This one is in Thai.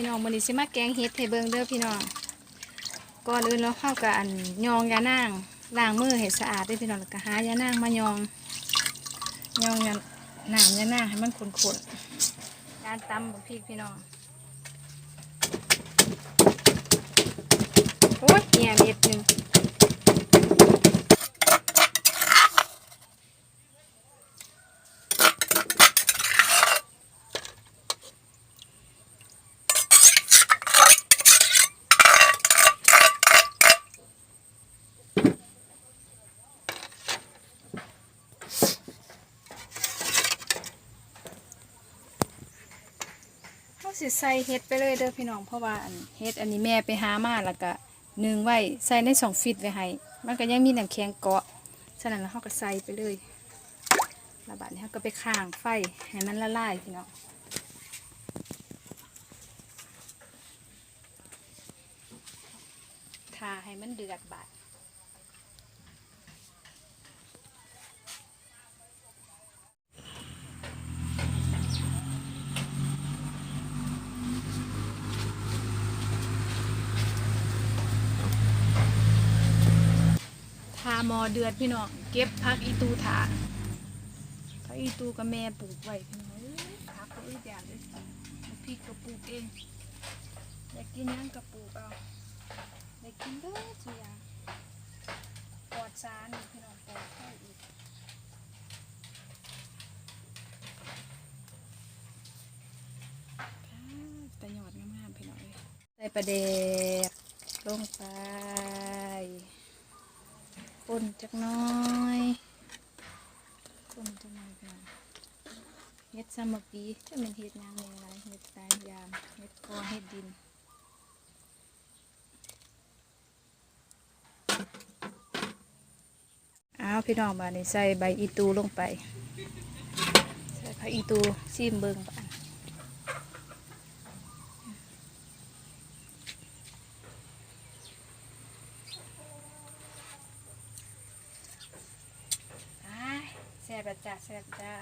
พี่น้องมื้อนี้สิมาแกงเฮ็ดให้เบิ่งเด้อพี่น้องก่อนอื่นเราเข้ากับอันยองยานางล้างมือให้สะอาดด้วยพี่น้องแล้วก็หายานางมายองยองยาน้ำยานางให้มันข้นๆการตำบักพริกพี่น้องโอ้ยเนี่ยเม็ดหนึง สิใส่เฮ็ดไปเลยเด้อพี่น้องเพราะว่าอันเฮ็ดอันนี้แม่ไปหามาแล้วก็นึ่งไว้ใส่ในสองฟิตไว้ให้มันก็ยังมีน้ำแข็งเกาะฉะนั้นเขาก็ใส่ไปเลยแล้วบัดนี้เขาก็ไปข้างไฟให้มันละลายพี่น้องทาให้มันเดือดบาด หมอเดือดพี่น้องเก็บพักอีตูถาพักอีตูกับแม่ปลูกไว้พี่น้องเอ้ยพักก็อีกอย่างเลยพริกก็ปลูกเองอยากกินยังก็ปลูกเอาอยากกินเด้อทุกอย่าปลอดสารนี่พี่น้องปลอดไข้อีกแต่หยอดงามๆพี่น้องเอ้ยใส่ปลาเด็กลงไป ปนจักน้อยปนจักน้อยพี่น้องเฮ็ดสามปีจะเป็นเฮ็ดหยังในอะไรเฮ็ดสายยามเฮ็ดกอเฮ็ดดินเอาพี่น้องบาในใส่ใบอีตูลงไป ใส่ผักอีตูซิมเบิงบานอ้ายแซ่ บละจ้าแซ่บจ้า